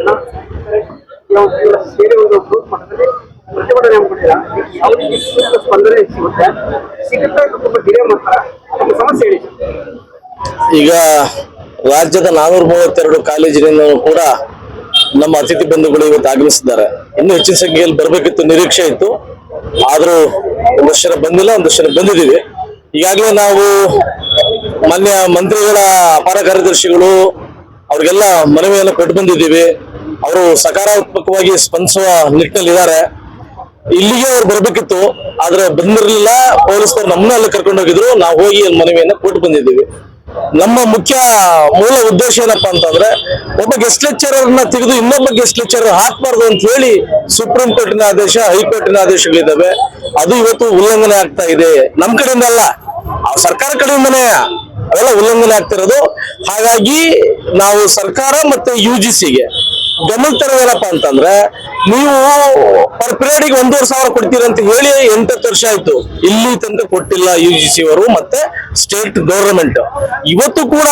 ಏನೋ ನಾವು ಸೇರಿ ಒಂದು ಗ್ರೂಪ್ ಮಟ್ಟದಲ್ಲಿ ಪ್ರತಿಭಟನೆ ಮಾಡಿಲ್ಲ ಯಾವ ರೀತಿ ಸ್ಪಂದನೆ ಸಿಗುತ್ತೆ ಸಿಗುತ್ತೆ ತುಂಬ ಹಿರಿಯ ಮಾಡ್ತಾರೆ? ಸಮಸ್ಯೆ ಹೇಳಿ. ಈಗ ರಾಜ್ಯದ ನಾನೂರ ಮೂವತ್ತೆರಡು ಕಾಲೇಜಿನಿಂದ ಕೂಡ ನಮ್ಮ ಅತಿಥಿ ಬಂಧುಗಳು ಇವತ್ತು ಆಗಮಿಸಿದ್ದಾರೆ. ಇನ್ನೂ ಹೆಚ್ಚಿನ ಸಂಖ್ಯೆಯಲ್ಲಿ ಬರಬೇಕಿತ್ತು, ನಿರೀಕ್ಷೆ ಇತ್ತು. ಆದರೂ ಒಂದಷ್ಟು ಜನ ಬಂದಿಲ್ಲ, ಒಂದಷ್ಟು ಜನ ಬಂದಿದ್ದೀವಿ. ಈಗಾಗಲೇ ನಾವು ಮಾನ್ಯ ಮಂತ್ರಿಗಳ ಅಪಾರ ಕಾರ್ಯದರ್ಶಿಗಳು ಅವ್ರಿಗೆಲ್ಲ ಮನವಿಯನ್ನು ಕೊಟ್ಟು ಬಂದಿದ್ದೀವಿ. ಅವರು ಸಕಾರಾತ್ಮಕವಾಗಿ ಸ್ಪಂದಿಸುವ ನಿಟ್ಟಿನಲ್ಲಿದ್ದಾರೆ ಇಲ್ಲಿಗೆ ಅವ್ರು ಬರಬೇಕಿತ್ತು, ಆದ್ರೆ ಬಂದಿರಲಿಲ್ಲ. ಪೊಲೀಸರು ನಮ್ಮನ್ನ ಅಲ್ಲಿ ಕರ್ಕೊಂಡು ಹೋಗಿದ್ರು. ನಾವು ಹೋಗಿ ಮನವಿಯನ್ನು ಕೊಟ್ಟು ಬಂದಿದ್ದೀವಿ. ನಮ್ಮ ಮುಖ್ಯ ಮೂಲ ಉದ್ದೇಶ ಏನಪ್ಪಾ ಅಂತಂದ್ರೆ, ಒಬ್ಬ ಗೆಸ್ಟ್ ಲೆಕ್ಚರರ್ನ ತೆಗೆದು ಇನ್ನೊಬ್ಬ ಗೆಸ್ಟ್ ಲೆಕ್ಚರರ್ ಹಾಕ್ಬಾರ್ದು ಅಂತ ಹೇಳಿ ಸುಪ್ರೀಂ ಕೋರ್ಟಿನ ಆದೇಶ ಹೈಕೋರ್ಟಿನ ಆದೇಶಗಳಿದ್ದಾವೆ. ಅದು ಇವತ್ತು ಉಲ್ಲಂಘನೆ ಆಗ್ತಾ ಇದೆ. ನಮ್ ಕಡೆಯಿಂದ ಅಲ್ಲ. ಸರ್ಕಾರ ಕಡೆಯಿಂದನೇ ಅವೆಲ್ಲ ಉಲ್ಲಂಘನೆ ಆಗ್ತಿರೋದು. ಹಾಗಾಗಿ ನಾವು ಸರ್ಕಾರ ಮತ್ತೆ ಯು ಜಿ ಸಿಗೆ ಗಮನ ತರೋದೇನಪ್ಪ ಅಂತಂದ್ರೆ ನೀವು ಪರ್ ಪಿರಿಯಡ್ ಒಂದೂವರೆ ಸಾವಿರ ಕೊಡ್ತೀರ ಅಂತ ಹೇಳಿ ಎಂಟತ್ತು ವರ್ಷ ಆಯ್ತು. ಇಲ್ಲಿ ತನಕ ಕೊಟ್ಟಿಲ್ಲ ಯು ಜಿ ಸಿ ಅವರು ಮತ್ತೆ ಸ್ಟೇಟ್ ಗವರ್ನಮೆಂಟ್ ಇವತ್ತು ಕೂಡ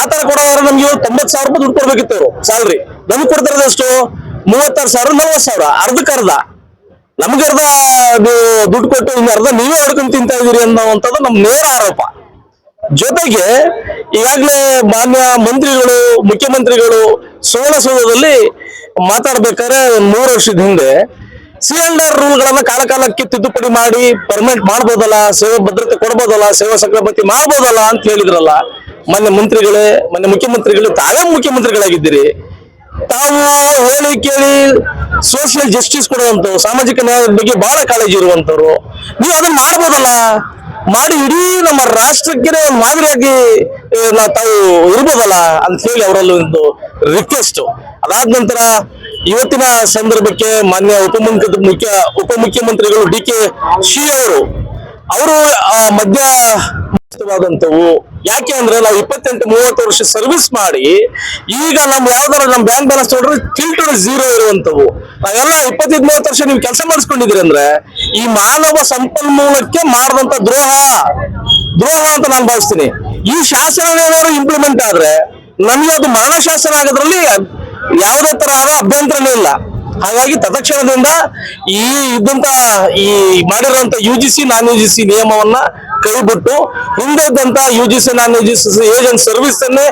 ಆತರ ಕೊಡೋದಾದ್ರೆ ನಮ್ಗೆ ಇವತ್ತು ತೊಂಬತ್ತು ಸಾವಿರ ರೂಪಾಯಿ ದುಡ್ಡು ಕೊಡ್ಬೇಕಿತ್ತು ಅವರು ಸ್ಯಾಲ್ರಿ ನಮ್ಗೆ ಕೊಡ್ತಿರೋದು ಎಷ್ಟು? ಮೂವತ್ತಾರು ಸಾವಿರ, ನಲ್ವತ್ತು ಸಾವಿರ, ಅರ್ಧಕ್ಕೆ ಅರ್ಧ. ನಮ್ಗೆ ಅರ್ಧ ದುಡ್ಡು ಕೊಟ್ಟು ಇನ್ನು ಅರ್ಧ ನೀವೇ ಹೊಡ್ಕೊಂಡು ತಿಂತಾ ಇದೀರಿ ಅನ್ನೋವಂಥದ್ದು ನಮ್ ನೇರ ಆರೋಪ. ಜೊತೆಗೆ ಈಗಾಗಲೇ ಮಾನ್ಯ ಮಂತ್ರಿಗಳು, ಮುಖ್ಯಮಂತ್ರಿಗಳು ಸುವರ್ಣಸೌಧದಲ್ಲಿ ಮಾತಾಡ್ಬೇಕಾದ್ರೆ ಮೂರು ವರ್ಷದ ಹಿಂದೆ ಸಿ ಅಂಡ್ ಆರ್ ರೂಲ್ಗಳನ್ನ ಕಾಲ ಕಾಲಕ್ಕೆ ತಿದ್ದುಪಡಿ ಮಾಡಿ ಪರ್ಮನೆಂಟ್ ಮಾಡ್ಬೋದಲ್ಲ, ಸೇವಾ ಭದ್ರತೆ ಕೊಡ್ಬೋದಲ್ಲ, ಸೇವಾ ಸಕ್ರಮತಿ ಮಾಡ್ಬೋದಲ್ಲ ಅಂತ ಹೇಳಿದ್ರಲ್ಲ ಮೊನ್ನೆ ಮಂತ್ರಿಗಳೇ ಮೊನ್ನೆ ಮುಖ್ಯಮಂತ್ರಿಗಳು, ತಾವೇ ಮುಖ್ಯಮಂತ್ರಿಗಳಾಗಿದ್ದೀರಿ. ತಾವು ಹೇಳಿ ಕೇಳಿ ಸೋಷಿಯಲ್ ಜಸ್ಟಿಸ್ ಕೊಡುವಂತವ್ರು ಸಾಮಾಜಿಕ ನ್ಯಾಯದ ಬಗ್ಗೆ ಬಹಳ ಕಾಳಜಿ ಇರುವಂತವ್ರು ನೀವು ಅದನ್ನ ಮಾಡ್ಬೋದಲ್ಲ? ಮಾಡಿ ಇಡೀ ನಮ್ಮ ರಾಷ್ಟ್ರಕ್ಕೆ ಮಾದರಿಯಾಗಿ ನಾವು ತಾವು ಇರ್ಬೋದಲ್ಲ ಅಂತ ಹೇಳಿ ಅವರಲ್ಲಿ ಒಂದು ರಿಕ್ವೆಸ್ಟ್ ಅದಾದ ನಂತರ ಇವತ್ತಿನ ಸಂದರ್ಭಕ್ಕೆ ಮಾನ್ಯ ಉಪಮುಖ್ಯ, ಮುಖ್ಯ, ಉಪಮುಖ್ಯಮಂತ್ರಿಗಳು ಡಿ ಕೆ ಶಿ ಅವರು ಅವರು ಮಧ್ಯ ವಾದಂತವು ಯಾಕೆ ಅಂದ್ರೆ ನಾವು ಇಪ್ಪತ್ತೆಂಟು, ಮೂವತ್ತು ವರ್ಷ ಸರ್ವಿಸ್ ಮಾಡಿ, ಈಗ ನಮ್ ಯಾವ್ದಾರ ನಮ್ ಬ್ಯಾಂಕ್ ಬ್ಯಾಲೆನ್ಸ್ ನೋಡ್ರೆ ಟಿಲ್ಟೆಡ್ ಝೀರೋ ಇರುವಂತವು ನಾವೆಲ್ಲ ಇಪ್ಪತ್ತೈದು, ಮೂವತ್ತು ವರ್ಷ ನೀವು ಕೆಲಸ ಮಾಡಿಸ್ಕೊಂಡಿದ್ದೀರಿ ಅಂದ್ರೆ, ಈ ಮಾನವ ಸಂಪನ್ಮೂಲಕ್ಕೆ ಮಾಡಿದಂತ ದ್ರೋಹ. ದ್ರೋಹ ಅಂತ ನಾನು ಭಾವಿಸ್ತೀನಿ. ಈ ಶಾಸನ ಏನಾದ್ರು ಇಂಪ್ಲಿಮೆಂಟ್ ಆದ್ರೆ, ನಮಗೆ ಅದು ಮಾನವ ಶಾಸನ ಆಗೋದ್ರಲ್ಲಿ ಯಾವುದೇ ತರಹದ ಅಭ್ಯಂತರನೇ ಇಲ್ಲ. ಹಾಗಾಗಿ ತತ್ಕ್ಷಣದಿಂದ ಈ ಇದ್ದಂತ ಈ ಮಾಡಿರುವಂತ U G C non U G C ನಿಯಮವನ್ನ ಕೈಬಿಟ್ಟು ಹಿಂದೆ ಇದ್ದಂತ U G C non U G C agent service ಅನ್ನೇ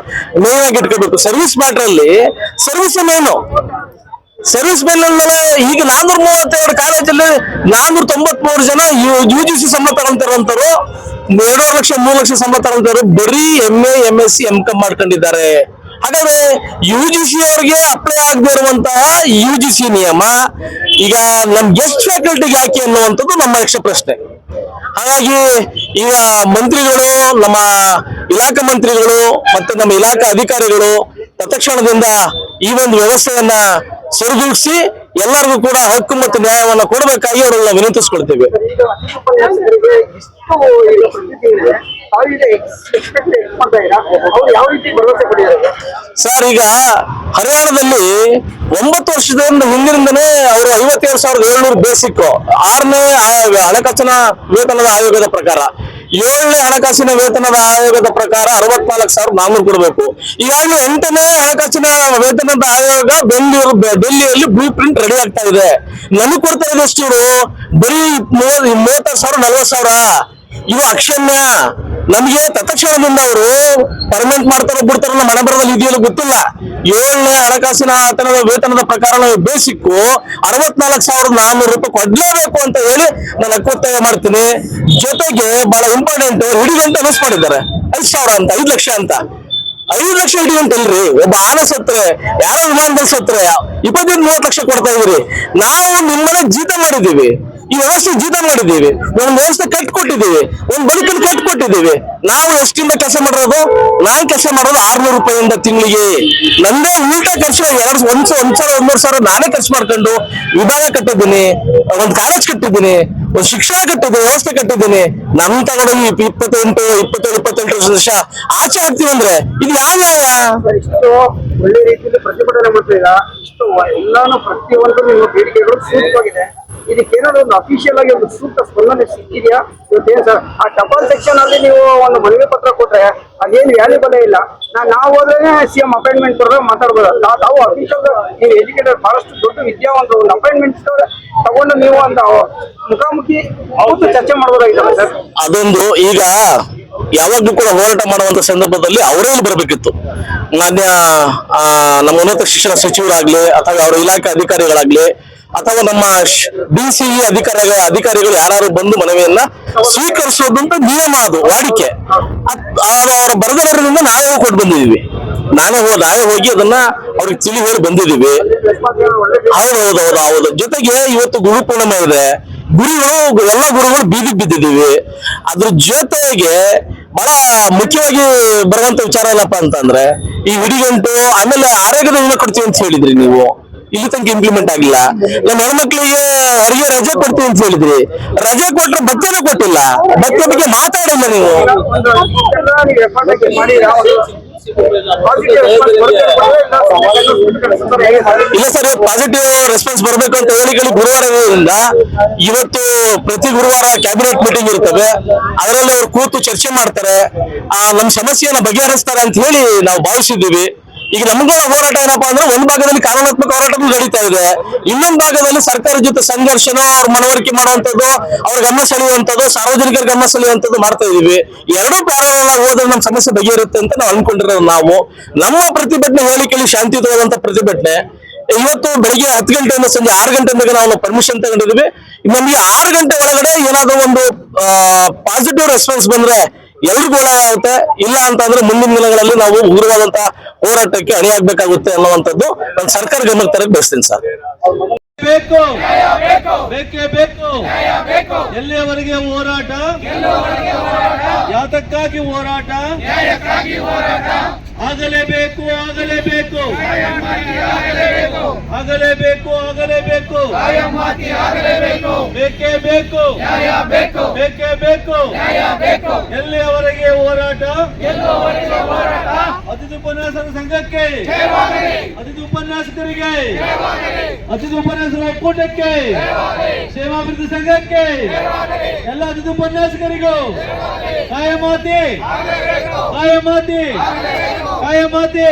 ಮೇನ್ ಆಗಿ ಇಟ್ಕೋಬೇಕು. ಸರ್ವಿಸ್ ಮ್ಯಾಟರ್ ಅಲ್ಲಿ ಸರ್ವಿಸ್ ಮೇನು ಸರ್ವಿಸ್ ಮೇಲೆ ಈಗ ನಾನೂರ ಮೂವತ್ತೆರಡು ಕಾಲೇಜಲ್ಲಿ ನಾನೂರ ತೊಂಬತ್ ಮೂರು ಜನ ಯು ಜಿ ಸಿ ಸಂಬಳ ತಗೊಂತಿರುವಂತರು ಎರಡೂವರೆ ಲಕ್ಷ, ಮೂರು ಲಕ್ಷ ಸಂಬಳ ತಗೊಂತವ್ರು ಬರೀ M A M S C M com ಮಾಡ್ಕೊಂಡಿದ್ದಾರೆ. ಹಾಗಾದ್ರೆ ಯು ಜಿ ಸಿ ಅವ್ರಿಗೆ ಅಪ್ಲೈ ಆಗದೆ ಇರುವಂತಹ ಯು ಜಿ ಸಿ ನಿಯಮ ಈಗ ನಮ್ ಗೆಸ್ಟ್ ಫ್ಯಾಕಲ್ಟಿಗೆ ಯಾಕೆ ಅನ್ನುವಂಥದ್ದು ನಮ್ಮ ಯಕ್ಷ ಪ್ರಶ್ನೆ ಹಾಗಾಗಿ ಈಗ ಮಂತ್ರಿಗಳು ನಮ್ಮ ಇಲಾಖಾ ಮಂತ್ರಿಗಳು ಮತ್ತೆ ನಮ್ಮ ಇಲಾಖಾ ಅಧಿಕಾರಿಗಳು ತತ್ಕ್ಷಣದಿಂದ ಈ ಒಂದು ವ್ಯವಸ್ಥೆಯನ್ನ ಸರಿದೂಗಿಸಿ ಎಲ್ಲರಿಗೂ ಕೂಡ ಹಕ್ಕು ಮತ್ತು ನ್ಯಾಯವನ್ನು ಕೊಡಬೇಕಾಗಿ ಅವರನ್ನ ವಿನಂತಿಸ್ಕೊಳ್ತೇವೆ ಯಾವ ರೀತಿ ಭರವಸೆ ಪಡೆಯೋದು ಸರ್, ಈಗ ಹರಿಯಾಣದಲ್ಲಿ ಒಂಬತ್ತು ವರ್ಷದಿಂದ ಹಿಂದಿನಿಂದನೇ ಅವರು ಐವತ್ತೇಳು ಸಾವಿರದ ಏಳ್ನೂರು ಬೇಸಿಕ್ ಆರನೇ ಹಣಕಾಸಿನ ವೇತನದ ಆಯೋಗದ ಪ್ರಕಾರ, ಏಳನೇ ಹಣಕಾಸಿನ ವೇತನದ ಆಯೋಗದ ಪ್ರಕಾರ ಅರವತ್ನಾಲ್ಕು ಸಾವಿರ ನಾನ್ನೂರು ಕೊಡಬೇಕು. ಈಗಾಗಲೇ ಎಂಟನೇ ಹಣಕಾಸಿನ ವೇತನದ ಆಯೋಗ ಬೆಂಗಳೂರು ಡೆಲ್ಲಿಯಲ್ಲಿ ಬ್ಲೂ ಪ್ರಿಂಟ್ ರೆಡಿ ಆಗ್ತಾ ಇದೆ. ನನಗೆ ಕೊಡ್ತಾ ಇದ್ದಷ್ಟು ಇವರು? ಬರೀ ಮೂವತ್ತು ಸಾವಿರ, ನಲ್ವತ್ತು ಸಾವಿರ. ಇದು ಅಕ್ಷಮ್ಯ ನಮಗೆ ತತ್ಕ್ಷಣದಿಂದ ಅವರು ಪರ್ಮನೆಂಟ್ ಮಾಡ್ತಾರೋ ಬಿಡ್ತಾರೋ ನಮ್ಮ ಹಣಬರದಲ್ಲಿ ಇದೆಯಲ್ಲ ಗೊತ್ತಿಲ್ಲ. ಏಳನೇ ಹಣಕಾಸಿನ ಆತನದ ವೇತನದ ಪ್ರಕಾರ ನಾವು ಬೇಸಿಕ್ಕು ಅರವತ್ನಾಲ್ಕು ಸಾವಿರದ ನಾನ್ನೂರು ರೂಪಾಯಿ ಕೊಡ್ಲೇಬೇಕು ಅಂತ ಹೇಳಿ ನಾನು ಹಕ್ಕೊತ್ತಾಯ ಮಾಡ್ತೀನಿ. ಜೊತೆಗೆ ಬಹಳ ಇಂಪಾರ್ಟೆಂಟ್ ಹಿಡಿಗಂಟ ಅನೌನ್ಸ್ ಮಾಡಿದ್ದಾರೆ. ಐದು ಸಾವಿರ ಅಂತ, ಐದು ಲಕ್ಷ ಅಂತ. ಐದು ಲಕ್ಷ ಹಿಡಿಯುವಂತಲ್ರಿ ಒಬ್ಬ ಆನೆ ಸತ್ರೆ, ಯಾರೋ ವಿಮಾನದಲ್ಲಿ ಸತ್ರೆ, ಇಪ್ಪತ್ತೈದು ಮೂವತ್ತು ಲಕ್ಷ ಕೊಡ್ತಾ ಇದ್ರಿ ನಾವು ನಿಮ್ಮನೆ ಜೀತ ಮಾಡಿದ್ದೀವಿ. ಈ ವ್ಯವಸ್ಥೆ ಜೀತ ಮಾಡಿದ್ದೀವಿ. ಒಂದು ವ್ಯವಸ್ಥೆ ಕಟ್ಕೊಟ್ಟಿದ್ದೀವಿ. ಒಂದು ಬದುಕನ್ನು ಕಟ್ಕೊಟ್ಟಿದ್ದೀವಿ. ನಾವು ಎಷ್ಟಿಂದ ಕೆಲಸ ಮಾಡಿರೋದು? ನಾನು ಕೆಲಸ ಮಾಡೋದು ಆರ್ನೂರು ರೂಪಾಯಿಂದ ತಿಂಗಳಿಗೆ. ನಂದೇ ಉಲ್ಟಾ ಖರ್ಚು ಎರಡು ಒಂದ್ ಒಂದ್ ಸಾವಿರ ಒಂದೂವರೆ ಸಾವಿರ ನಾನೇ ಖರ್ಚು ಮಾಡ್ಕೊಂಡು ವಿಭಾಗ ಕಟ್ಟಿದ್ದೀನಿ. ಒಂದು ಕಾಲೇಜ್ ಕಟ್ಟಿದ್ದೀನಿ. ಒಂದು ಶಿಕ್ಷಣ ಕಟ್ಟಿದ್ದೀನಿ, ವ್ಯವಸ್ಥೆ ಕಟ್ಟಿದ್ದೀನಿ. ನಮ್ ತಗೊಂಡು ಇಪ್ಪ- ಇಪ್ಪತ್ತೆಂಟು, ಇಪ್ಪತ್ತೇಳು, ಇಪ್ಪತ್ತೆಂಟು ವರ್ಷ ಆಚೆ ಆಗ್ತೀವಿ ಅಂದ್ರೆ ಇದು ಯಾವ ಒಳ್ಳೆ ರೀತಿಯಲ್ಲಿ ಪ್ರತಿಭಟನೆ ಮಾಡ್ತಾ ಎಲ್ಲಾನು ಪ್ರತಿಯೊಂದು ನಿಮ್ಮ ಬೇಡಿಕೆಗಳು ಸೂಕ್ತವಾಗಿದೆ. ಇದಕ್ಕೆ ಏನಾದ್ರು ಒಂದು ಅಫಿಷಿಯಲ್ ಆಗಿ ಒಂದು ಸೂಕ್ತ ಸ್ಪಂದನೆ ಸಿಕ್ಕಿದೆಯಾ? ಇವತ್ತೇನು ಸರ್? ಆ ಟಪಾಲ್ ಸೆಕ್ಷನ್ ಅಲ್ಲಿ ನೀವು ಒಂದು ಮನವಿ ಪತ್ರ ಕೊಟ್ರೆ ಅದೇನು ವ್ಯಾಲ್ಯೂಬಲ್ ಇಲ್ಲ. ನಾವು ಹೋದ್ರೆ ಸಿ ಎಂ ಅಪಾಯಿಂಟ್ಮೆಂಟ್ ಕೊಡ್ರೆ ಮಾತಾಡ್ಬೋದು. ತಾವು ಅಫಿಷಿಯಲ್ ನೀವು ಎಜುಕೇಟೆಡ್ ಬಹಳಷ್ಟು ದೊಡ್ಡ ವಿದ್ಯಾವಂತ ಒಂದು ಅಪಾಯಿಂಟ್ಮೆಂಟ್ ತಗೊಂಡು ನೀವು ಅಂತ ಮುಖಾಮುಖಿ ಅವತ್ತು ಚರ್ಚೆ ಮಾಡ್ಬೋದಾಗಿತ್ತಲ್ಲ ಸರ್? ಅದೊಂದು. ಈಗ ಯಾವಾಗ್ಲೂ ಕೂಡ ಹೋರಾಟ ಮಾಡುವಂತ ಸಂದರ್ಭದಲ್ಲಿ ಅವರೇ ಬರಬೇಕಿತ್ತು. ಮಾನ್ಯ ನಮ್ಮ ಉನ್ನತ ಶಿಕ್ಷಣ ಸಚಿವರಾಗ್ಲಿ, ಅಥವಾ ಅವರ ಇಲಾಖೆ ಅಧಿಕಾರಿಗಳಾಗ್ಲಿ ಅಥವಾ ನಮ್ಮ ಡಿ ಸಿ ಅಧಿಕಾರಿಗಳ ಅಧಿಕಾರಿಗಳು ಯಾರು ಬಂದು ಮನವಿಯನ್ನ ಸ್ವೀಕರಿಸೋದಂತ ನಿಯಮ ಅದು, ವಾಡಿಕೆ. ಅವರ ಬರದವರಿಂದ ನಾವೇ ಕೊಟ್ಟು ಬಂದಿದೀವಿ. ನಾನೇ ಹೋದ ನಾವೇ ಹೋಗಿ ಅದನ್ನ ಅವ್ರಿಗೆ ತಿಳಿ ಹೇಳಿ ಬಂದಿದೀವಿ. ಹೌದು ಹೌದು ಹೌದು ಜೊತೆಗೆ ಇವತ್ತು ಗುರು ಪೂರ್ಣಿಮೆ ಇದೆ. ಗುರುಗಳು, ಎಲ್ಲ ಗುರುಗಳು ಬೀದಿ ಬಿದ್ದಿದ್ದೀವಿ ಅದ್ರ ಜೊತೆಗೆ ಬಹಳ ಮುಖ್ಯವಾಗಿ ಬರುವಂತ ವಿಚಾರ ಏನಪ್ಪಾ ಅಂತಂದ್ರೆ, ಈ ಹುಡುಗಂಟು ಆಮೇಲೆ ಆರೋಗ್ಯದ ವಿಮೆ ಕೊಡ್ತೀವಿ ಅಂತ ಹೇಳಿದ್ರಿ ನೀವು. ಇಲ್ಲಿ ತನಕ ಇಂಪ್ಲಿಮೆಂಟ್ ಆಗಿಲ್ಲ ನಮ್ಮ ಹೆಣ್ಮಕ್ಳಿಗೆ ಅಡಿಗೆ ರಜೆ ಕೊಡ್ತೀವಿ ಅಂತ ಹೇಳಿದ್ರಿ. ರಜೆ ಕೊಟ್ರೆ ಭತ್ಯನೂ ಕೊಟ್ಟಿಲ್ಲ. ಭತ್ಯೆ ಬಗ್ಗೆ ಮಾತಾಡಿಲ್ಲ ನೀವು. ಇಲ್ಲ ಸರ್ ಪಾಸಿಟಿವ್ ರೆಸ್ಪಾನ್ಸ್ ಬರಬೇಕು ಅಂತ ಹೇಳಿಕೆಗಳು ಗುರುವಾರ ಇರೋದ್ರಿಂದ ಇವತ್ತು ಪ್ರತಿ ಗುರುವಾರ ಕ್ಯಾಬಿನೆಟ್ ಮೀಟಿಂಗ್ ಇರ್ತವೆ ಅದರಲ್ಲಿ ಅವ್ರು ಕೂತು ಚರ್ಚೆ ಮಾಡ್ತಾರೆ. ಆ ನಮ್ಮ ಸಮಸ್ಯೆಯನ್ನ ಬಗೆಹರಿಸ್ತಾರೆ ಅಂತ ಹೇಳಿ ನಾವು ಭಾವಿಸಿದ್ದೀವಿ. ಈಗ ನಮಗೂ ಹೋರಾಟ ಏನಪ್ಪಾ ಅಂದ್ರೆ ಒಂದ್ ಭಾಗದಲ್ಲಿ ಕಾನೂನಾತ್ಮಕ ಹೋರಾಟಗಳು ನಡೀತಾ ಇದೆ. ಇನ್ನೊಂದ್ ಭಾಗದಲ್ಲಿ ಸರ್ಕಾರದ ಜೊತೆ ಸಂಘರ್ಷನ ಅವ್ರ ಮನವರಿಕೆ ಮಾಡುವಂತದ್ದು ಅವ್ರ ಗಮನ ಸೆಳೆಯುವಂತದ್ದು ಸಾರ್ವಜನಿಕರ ಗಮನ ಸೆಳೆಯುವಂತದ್ದು ಮಾಡ್ತಾ ಇದೀವಿ. ಎರಡೂ ಪ್ಯಾರಲ್ ಹೋದ್ರೆ ನಮ್ಮ ಸಮಸ್ಯೆ ಬಗೆಹರುತ್ತೆ ಅಂತ ನಾವು ಅನ್ಕೊಂಡಿರೋದು ನಾವು. ನಮ್ಮ ಪ್ರತಿಭಟನೆ ಹೇಳಿಕೆಯಲ್ಲಿ ಶಾಂತಿಯುತವಾದಂತ ಪ್ರತಿಭಟನೆ. ಇವತ್ತು ಬೆಳಿಗ್ಗೆ ಹತ್ತು ಗಂಟೆಯಿಂದ ಸಂಜೆ ಆರು ಗಂಟೆ ತನಕ ನಾವು ಪರ್ಮಿಷನ್ ತಗೊಂಡಿದ್ವಿ. ನಮಗೆ ಆರು ಗಂಟೆ ಒಳಗಡೆ ಏನಾದ್ರೂ ಒಂದು ಪಾಸಿಟಿವ್ ರೆಸ್ಪಾನ್ಸ್ ಬಂದ್ರೆ ಎಲ್ರಿಗೂ ಒಳ್ಳೆಯಾಗುತ್ತೆ ಇಲ್ಲ ಅಂತಂದ್ರೆ ಮುಂದಿನ ದಿನಗಳಲ್ಲಿ ನಾವು ಉಗ್ರವಾದಂತ ಹೋರಾಟಕ್ಕೆ ಅಣಿಯಾಗಬೇಕಾಗುತ್ತೆ ಅನ್ನುವಂಥದ್ದು ನಾನು ಸರ್ಕಾರ ಗಮನಕ್ಕೆ ತರಕ್ಕೆ ಬಯಸ್ತೀನಿ ಸರ್. ಬೇಕು. ಬೇಕೇ ಬೇಕು. ಎಲ್ಲಿಯವರೆಗೆ ಹೋರಾಟ? ಯಾತಕ್ಕಾಗಿ ಹೋರಾಟ? ಆಗಲೇಬೇಕು ಆಗಲೇಬೇಕು. ಆಗಲೇಬೇಕು. ಆಗಲೇಬೇಕು ಬೇಕೇ ಬೇಕು. ಬೇಕೇ. ಬೇಕು ಎಲ್ಲಿಯವರೆಗೆ ಹೋರಾಟ? ಅತಿಥಿ ಉಪನ್ಯಾಸರ ಸಂಘಕ್ಕೆ. ಅತಿಥಿ ಉಪನ್ಯಾಸಕರಿಗೆ. ಅತಿಥಿ ಉಪನ್ಯಾಸರ ಒಕ್ಕೂಟಕ್ಕೆ. ಸೇವಾಭಿವೃದ್ಧಿ ಸಂಘಕ್ಕೆ. ಎಲ್ಲ ಅತಿಥಿ ಉಪನ್ಯಾಸಕರಿಗೂ. ಕಾಯಮಾತಿ. ಕಾಯಮಾತಿ. ಕಾಯಮಾತಿ